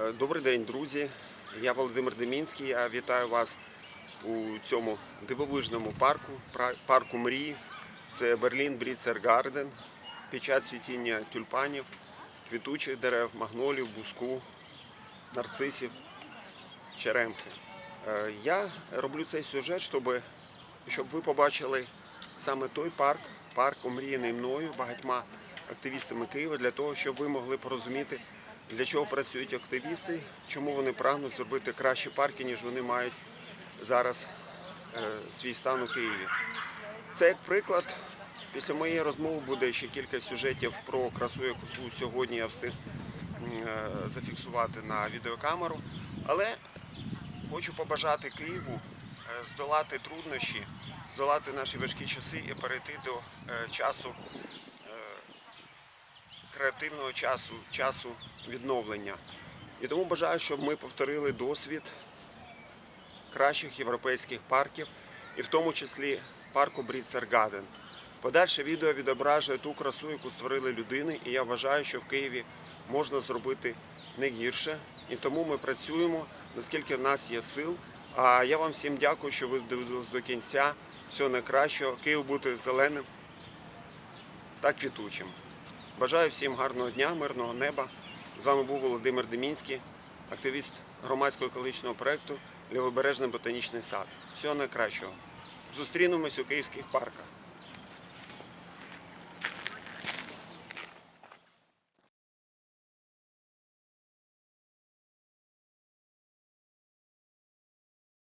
Е, Добрий день, друзі. Я Володимир Демінський. Я вітаю вас у цьому дивовижному парку, парку мрії. Це Берлін Бріцер Гарден. Під час світіння тюльпанів, квітучих дерев, магнолів, буску, нарцисів, черемхи. Е, Я роблю цей сюжет, щоб, щоб ви побачили саме той парк, парк омріяний мною, багатьма активістами Києва, для того, щоб ви могли порозуміти, для чого працюють активісти, чому вони прагнуть зробити кращі парки, ніж вони мають зараз е, свій стан у Києві. Це як приклад. Після моєї розмови буде ще кілька сюжетів про красу, яку сьогодні я встиг е, зафіксувати на відеокамеру. Але хочу побажати Києву е, здолати труднощі, здолати наші важкі часи і перейти до часу креативного часу, часу відновлення. І тому бажаю, щоб ми повторили досвід кращих європейських парків, і в тому числі парку Бріцергаден. Подальше відео відображує ту красу, яку створили людини, і я вважаю, що в Києві можна зробити не гірше. І тому ми працюємо, наскільки в нас є сил. А я вам всім дякую, що ви дивились до кінця. Всього найкращого. Київ бути зеленим та квітучим. Бажаю всім гарного дня, мирного неба. З вами був Володимир Демінський, активіст громадського екологічного проєкту Лівобережний ботанічний сад. Всього найкращого. Зустрінемось у київських парках.